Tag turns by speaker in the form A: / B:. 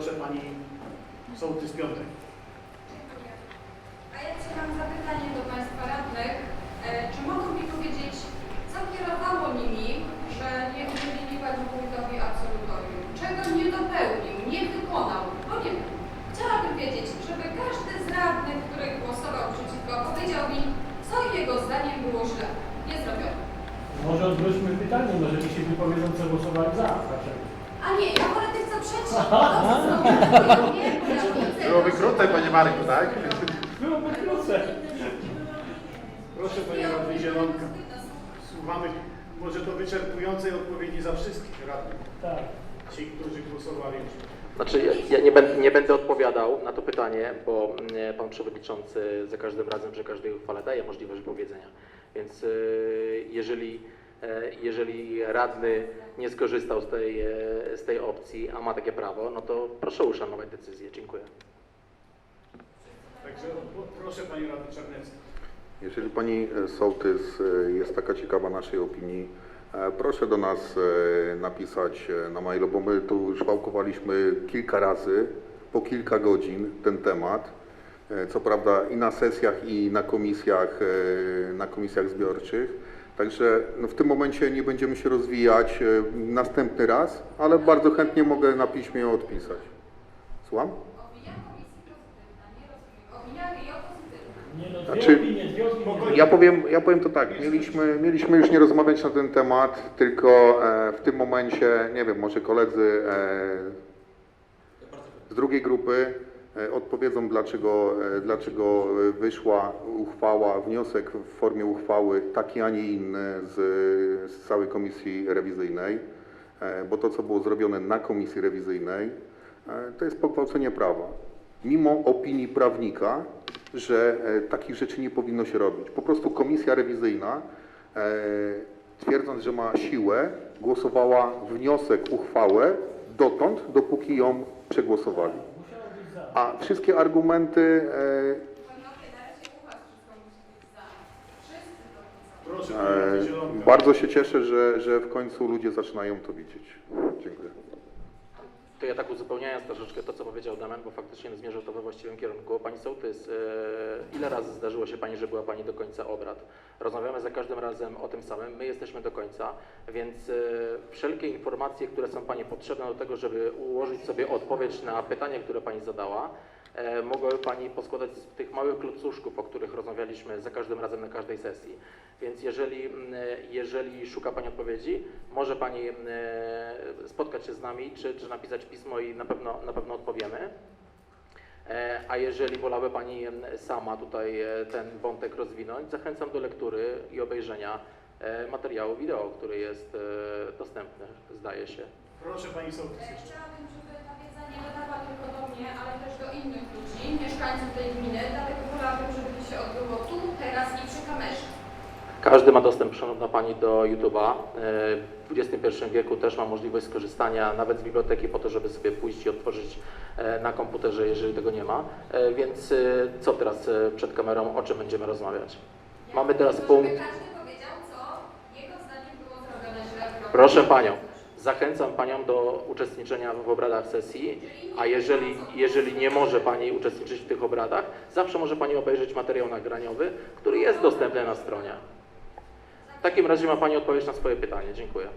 A: proszę pani sołtys Piątek.
B: A ja jeszcze mam zapytanie do Państwa radnych. E, Czy mogą mi powiedzieć, co kierowało nimi, że nie udzielili Panu Wójtowi absolutorium? Czego nie dopełnił, nie wykonał? Bo nie wiem. Chciałabym wiedzieć, żeby każdy z radnych, który głosował przeciwko, powiedział mi, co jego zdaniem było źle, nie zrobione.
C: Może odwróćmy pytanie, może ci się wypowiedzą, co głosowali za. Dlaczego?
B: A nie, ja wolę
D: Byłoby krócej, panie Marku, tak?
C: Byłoby krócej.
A: Proszę Panie Radny Zielonka. Słuchamy może to wyczerpującej odpowiedzi za wszystkich radnych,
C: Tak.
A: ci, którzy głosowali.
E: Znaczy, ja, ja nie, będę, nie będę odpowiadał na to pytanie, bo mm, pan przewodniczący za każdym razem przy każdej uchwale daje możliwość wypowiedzenia. Więc y, jeżeli, e, jeżeli radny nie skorzystał z tej, e, z tej opcji, a ma takie prawo, no to proszę uszanować decyzję. Dziękuję.
A: Także proszę Panie Radny Czarnecki.
D: Jeżeli pani e, sołtys e, jest taka ciekawa naszej opinii, e, proszę do nas e, napisać e, na mailu, bo my tu już wałkowaliśmy kilka razy, po kilka godzin ten temat. E, Co prawda i na sesjach, i na komisjach, e, na komisjach zbiorczych. Także no, w tym momencie nie będziemy się rozwijać e, następny raz, ale bardzo chętnie mogę na piśmie odpisać. Słucham? Znaczy-. Ja powiem, ja powiem to tak, mieliśmy, mieliśmy już nie rozmawiać na ten temat, tylko e, w tym momencie, nie wiem, może koledzy e, z drugiej grupy odpowiedzą, dlaczego, e, dlaczego wyszła uchwała, wniosek w formie uchwały taki, a nie inny z, z całej komisji rewizyjnej, e, bo to, co było zrobione na komisji rewizyjnej, e, to jest pogwałcenie prawa. Mimo opinii prawnika, że e, takich rzeczy nie powinno się robić. Po prostu komisja rewizyjna, e, twierdząc, że ma siłę, głosowała wniosek, uchwałę dotąd, dopóki ją przegłosowali. A wszystkie argumenty, e.
A: Proszę
D: e, bardzo się cieszę, że, że w końcu ludzie zaczynają to widzieć. Dziękuję.
E: To ja tak uzupełniając troszeczkę to, co powiedział Damian, bo faktycznie zmierzał to we właściwym kierunku. Pani Sołtys, e, ile razy zdarzyło się Pani, że była Pani do końca obrad? Rozmawiamy za każdym razem o tym samym, my jesteśmy do końca, więc e, wszelkie informacje, które są Pani potrzebne do tego, żeby ułożyć sobie odpowiedź na pytanie, które Pani zadała, e, mogłaby Pani poskładać z tych małych klocuszków, o których rozmawialiśmy za każdym razem na każdej sesji. Więc jeżeli, mm, jeżeli szuka Pani odpowiedzi, może Pani mm, spotkać się z nami, czy, czy napisać pismo i na pewno, na pewno odpowiemy. E, A jeżeli wolałaby Pani em, sama tutaj e, ten wątek rozwinąć, zachęcam do lektury i obejrzenia e, materiału wideo, który jest e, dostępny, zdaje się.
A: Proszę Pani sołtys
B: E,
A: jeszcze.
B: Chciałabym, żeby ta wiedza nie dotarła tylko do mnie, ale też do innych ludzi, mieszkańców tej gminy, dlatego wolałabym, żeby to się odbyło tu, teraz i przy kamerze.
E: Każdy ma dostęp, Szanowna Pani, do YouTube'a. E, W XXI wieku też ma możliwość skorzystania nawet z biblioteki po to, żeby sobie pójść i otworzyć e, na komputerze, jeżeli tego nie ma. E, Więc co teraz przed kamerą, o czym będziemy rozmawiać? Mamy teraz punkt.
B: Żeby każdy powiedział, co jego zdaniem było zrobione źle w roku.
E: Proszę Panią, zachęcam Panią do uczestniczenia w obradach sesji, a jeżeli, jeżeli nie może Pani uczestniczyć w tych obradach, zawsze może Pani obejrzeć materiał nagraniowy, który jest dostępny na stronie. W takim razie ma Pani odpowiedź na swoje pytanie. Dziękuję.